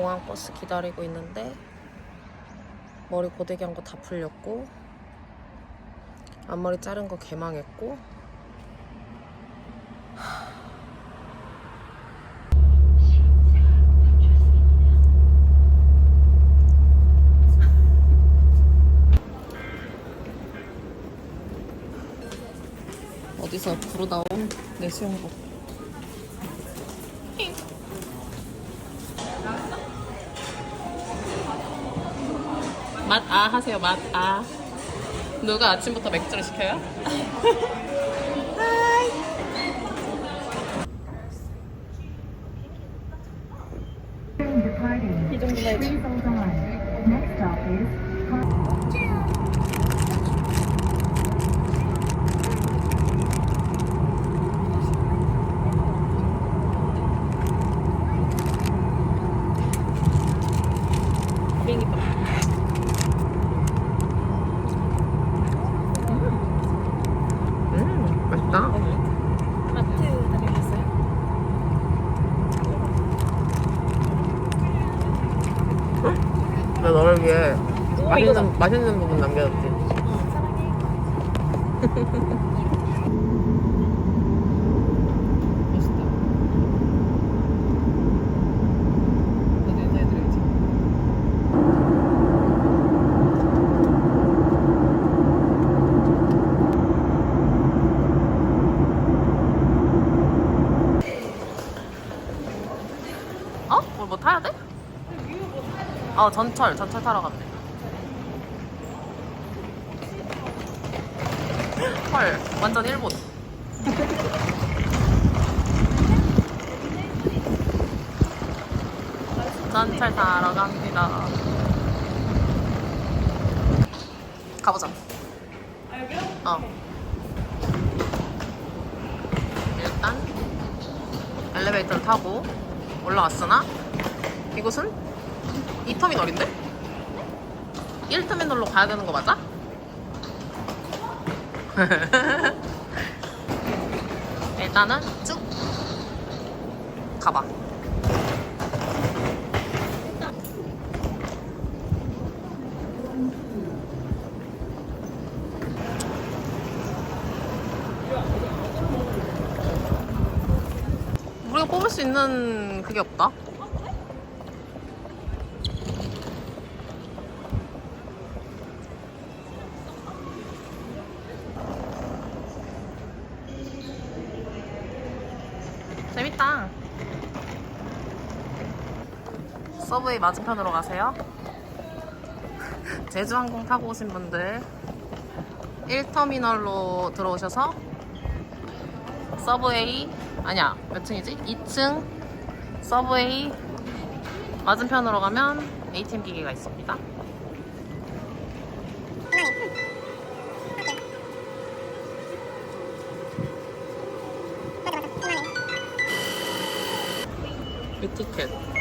공항 버스 기다리고 있는데 머리 고데기 한 거 다 풀렸고 앞머리 자른 거 개망했고. 어디서 부르 나온 내 수영복 하세요 맛 아 누가 아침부터 맥주를 시켜요? 이 정도 해야지. Next stop is 비행기밥 음 맛있다 마트 다녀오셨어요? 나 너를 이거다. 맛있는, 맛있는 부분 인사해드려야지 어? 뭘뭐 타야 돼? 어 전철 전철 타러 돼. 헐 완전 일본. 전철 타러 갑니다. 가보자. 어. 일단 엘리베이터를 타고 올라왔으나 이곳은 2터미널인데? 1터미널로 가야 되는 거 맞아? 일단은 쭉 가봐. 우리가 뽑을 수 있는 그게 없다. 서브웨이 맞은편으로 가세요. 제주항공 타고 오신 분들 1터미널로 들어오셔서 서브웨이 아니야 몇 층이지? 2층 서브웨이 맞은편으로 가면 ATM 기계가 있습니다. 이 티켓.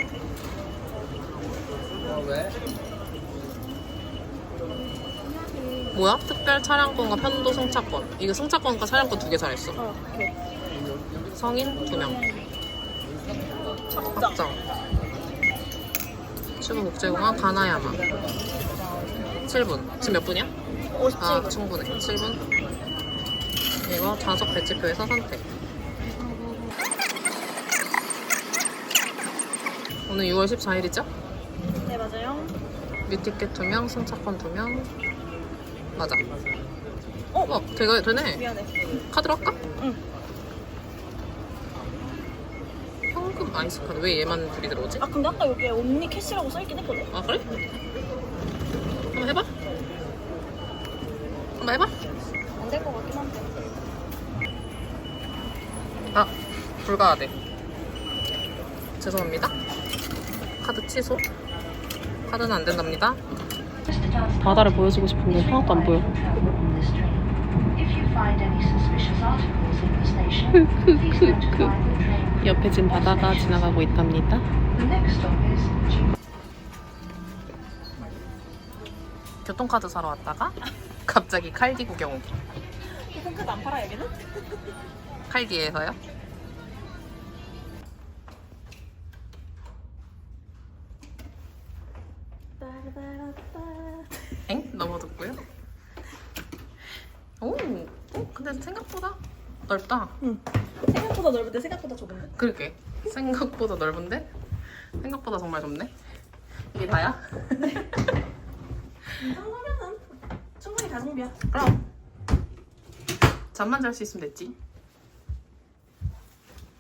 뭐야? 특별 차량권과 편도 승차권. 이거 승차권과 차량권 두 개 잘했어. 어, 오케이. 성인 두 명. 확정. 출구 국제공항 가나야마. 7분. 지금 몇 분이야? 57분. 아, 충분해. 7분. 이거 좌석 배치표에서 선택. 오늘 6월 14일이죠? 네, 맞아요. 뮤티켓 2명, 승차권 2명. 맞아. 어? 어, 되게 되네. 미안해. 카드로 할까? 응. 현금 아이스 카드. 왜 얘만 둘이 들어오지? 아, 근데 아까 여기에 옴니 캐시라고 써있긴 했거든? 아, 그래? 한번 해봐. 한번 해봐. 안 될 것 같긴 한데. 아, 불가하대. 죄송합니다. 카드 취소. 카드는 안 된답니다. 바다를 보여주고 싶은데 하나도 안 보여. 옆에 지금 바다가 지나가고 있답니다. 교통카드 사러 왔다가 갑자기 칼디 구경 오기. 교통카드 안 팔아, 여기는? 칼디에서요? 엥? 넘어졌고요. 오, 어, 근데 생각보다 넓다. 생각보다 넓은데 생각보다 좁은데? 그러게. 생각보다 넓은데 생각보다 정말 좁네. 이게 다야? 이 정도면은 충분히 가성비야. 그럼 잠만 잘 수 있으면 됐지.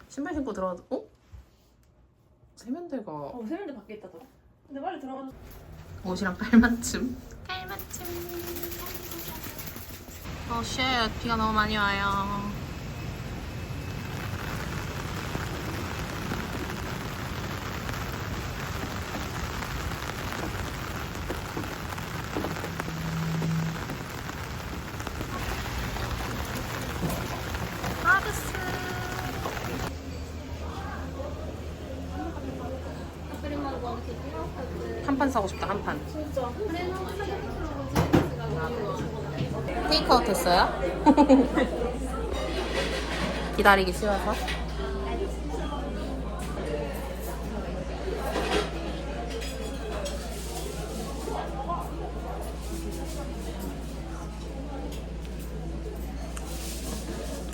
신발 신고 들어가도 어? 세면대가 어, 세면대 밖에 있다더라. 근데 빨리 들어가서 옷이랑 깔맞춤. 깔맞춤. 어, 쉣. 비가 너무 많이 와요. 하르스. 한 판 사고 싶다, 한 판. 테이크아웃 했어요? 기다리기 쉬워서.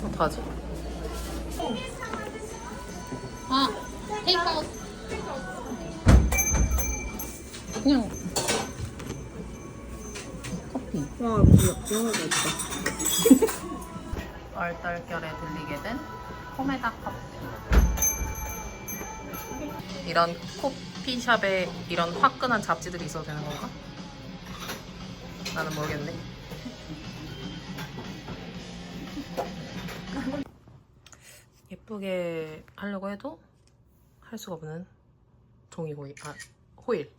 어떡하지? 이런 커피숍에 이런 화끈한 잡지들이 있어도 되는 건가? 나는 모르겠네. 예쁘게 하려고 해도 할 수가 없는 종이 호일. 아, 호일.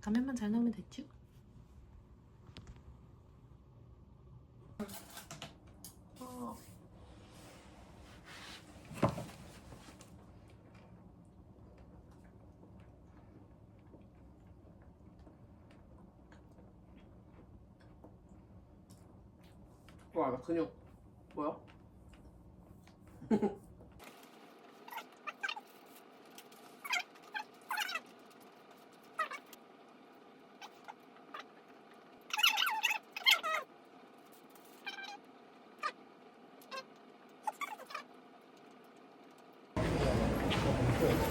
단면만 잘 나오면 됐죠? 와, 나 근육 뭐야?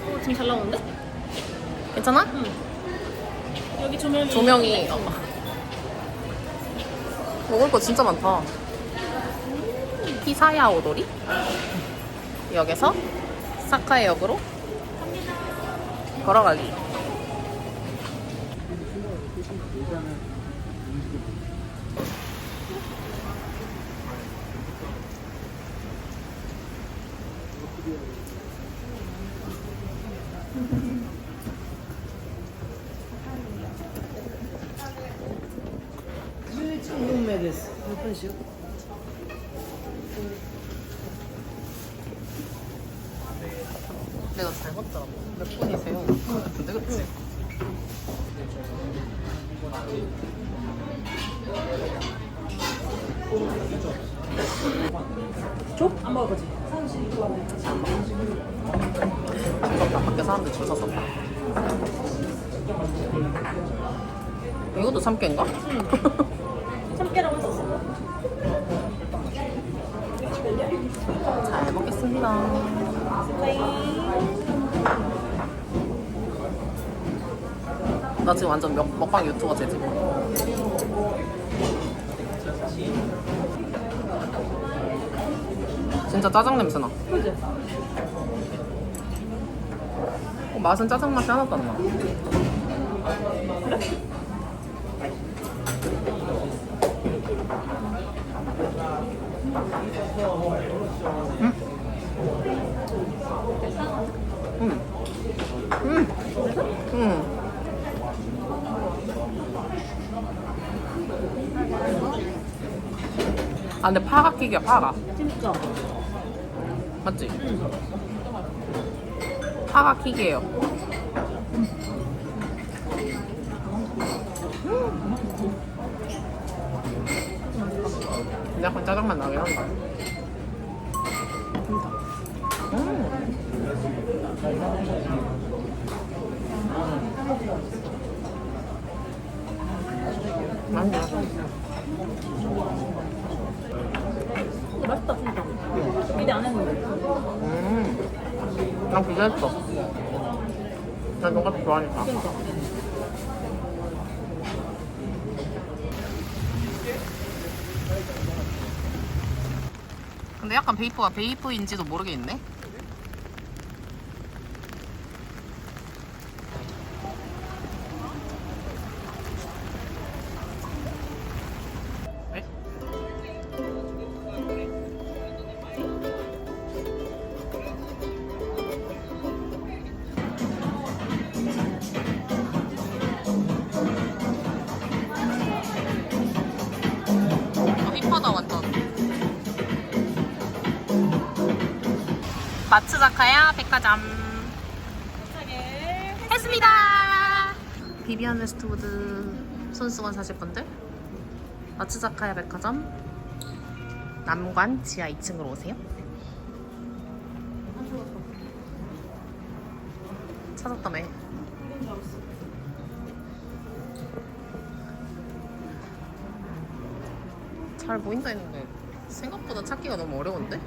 어, 지금 잘 나오는데? 괜찮아? 여기 조명이 조명이 어. 먹을 거 진짜 많다. 히사야 오도리 역에서 사카이 역으로 걸어가기. 내가 잘못 들었몇 분이세요? 같은데 그치? 줘? 안 먹을 거지? 줄 섰다. 밖에 사람들 줄 섰다. 이것도 참깨인가? 참깨라고 했었어. 잘 먹겠습니다. 나 지금 완전 먹, 먹방 유튜버 재질. 진짜 짜장 냄새 나. 그지? 어, 맛은 짜장 맛이 하나도 안 나. 음. 음. 음. 아 근데 파가 킥이야 파가 진짜. 맞지? 파가 킥이에요. 근데 약간 짜장맛 나긴 한다. 음. 맛있네. 했는데. 음. 난 기대했어. 난 돈까스 좋아하니까. 그러니까. 근데 약간 베이프가 베이프인지도 모르겠네. 마츠자카야 백화점 했습니다. 비비안 웨스트우드 손수건 사실 분들 마츠자카야 백화점 남관 지하 2층으로 오세요. 찾았다며. 잘 보인다 했는데 생각보다 찾기가 너무 어려운데?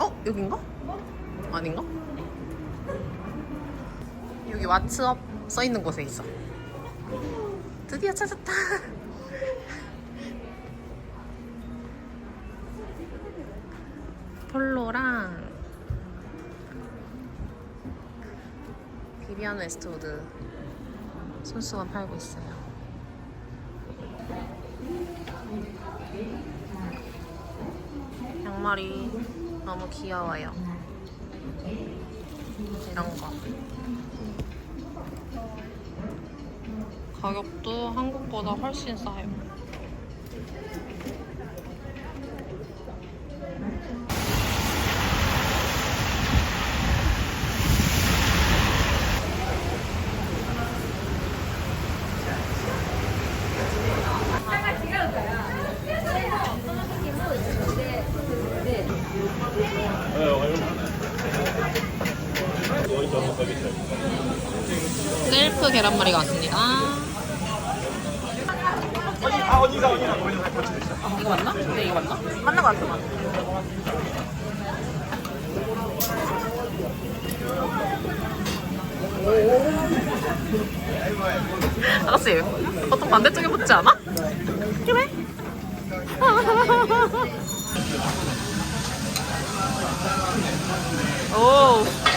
어? 여긴가? 아닌가? 여기 왓츠업 써있는 곳에 있어 드디어 찾았다 폴로랑 비비안 웨스트우드 손수건 팔고 있어요 양말이 너무 귀여워요. 이런 거. 가격도 한국보다 훨씬 싸요. 셀프 계란말이가 왔습니다. 이거 맞나? 네, 이거 맞나? 맞는 거 같아. 아가씨, 보통 반대쪽에 붙지 않아? 그래? 오.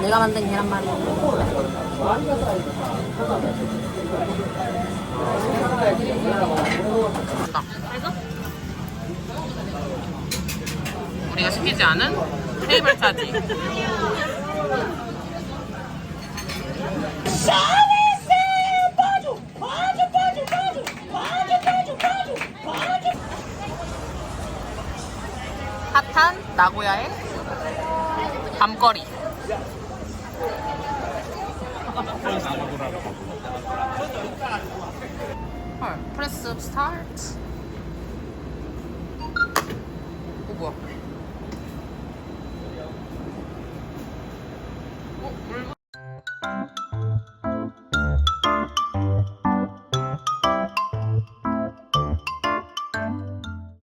내가 만든 계란말이. 맛있다. 우리가 시키지 않은 테이블 차지. 핫한 나고야의 밤거리. 헐, 프레스 스타트. 오 뭐야?